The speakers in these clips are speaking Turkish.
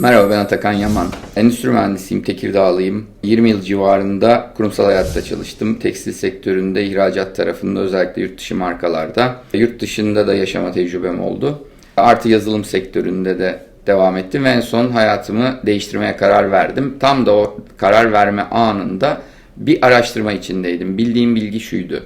Merhaba ben Atakan Yaman. Endüstri mühendisiyim, Tekirdağlıyım. 20 yıl civarında kurumsal hayatta çalıştım. Tekstil sektöründe, ihracat tarafında özellikle yurt dışı markalarda. Yurt dışında da yaşama tecrübem oldu. Artı yazılım sektöründe de devam ettim ve en son hayatımı değiştirmeye karar verdim. Tam da o karar verme anında bir araştırma içindeydim. Bildiğim bilgi şuydu.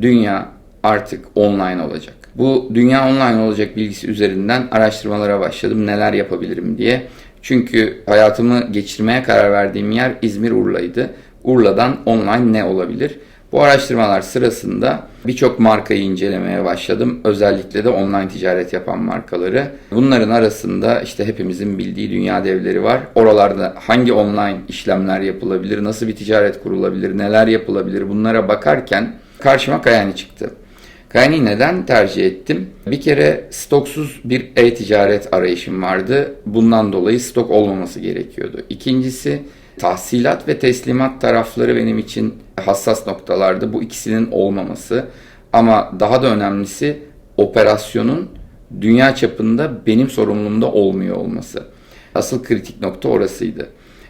Dünya artık online olacak. Bu dünya online olacak bilgisi üzerinden araştırmalara başladım. Neler yapabilirim diye. Çünkü hayatımı geçirmeye karar verdiğim yer İzmir Urla'ydı. Urla'dan online ne olabilir? Bu araştırmalar sırasında birçok markayı incelemeye başladım. Özellikle de online ticaret yapan markaları. Bunların arasında işte hepimizin bildiği dünya devleri var. Oralarda hangi online işlemler yapılabilir, nasıl bir ticaret kurulabilir, neler yapılabilir bunlara bakarken karşıma Kayani çıktı. Kayani neden tercih ettim? Bir kere stoksuz bir e-ticaret arayışım vardı. Bundan dolayı stok olmaması gerekiyordu. İkincisi tahsilat ve teslimat tarafları benim için hassas noktalardı. Bu ikisinin olmaması. Ama daha da önemlisi operasyonun dünya çapında benim sorumluluğumda olmuyor olması. Asıl kritik nokta orasıydı.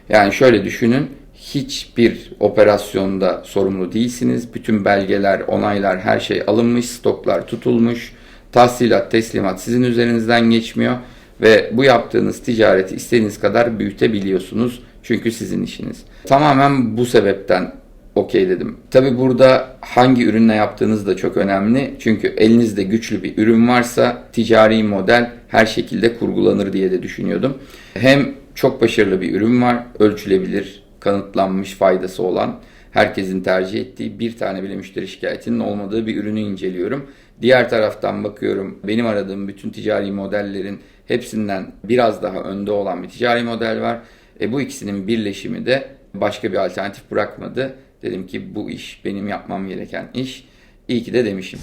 Yani şöyle düşünün hiçbir operasyonda sorumlu değilsiniz. Bütün belgeler, onaylar, her şey alınmış, stoklar tutulmuş. Tahsilat, teslimat sizin üzerinizden geçmiyor ve bu yaptığınız ticareti istediğiniz kadar büyütebiliyorsunuz. Çünkü sizin işiniz. Tamamen bu sebepten okey dedim. Tabi burada hangi ürünle yaptığınız da çok önemli. Çünkü elinizde güçlü bir ürün varsa ticari model her şekilde kurgulanır diye de düşünüyordum. Hem çok başarılı bir ürün var, ölçülebilir, kanıtlanmış faydası olan, herkesin tercih ettiği bir tane bile müşteri şikayetinin olmadığı bir ürünü inceliyorum. Diğer taraftan bakıyorum benim aradığım bütün ticari modellerin hepsinden biraz daha önde olan bir ticari model var. E bu ikisinin birleşimi de başka bir alternatif bırakmadı. Dedim ki bu iş benim yapmam gereken iş. İyi ki de demişim.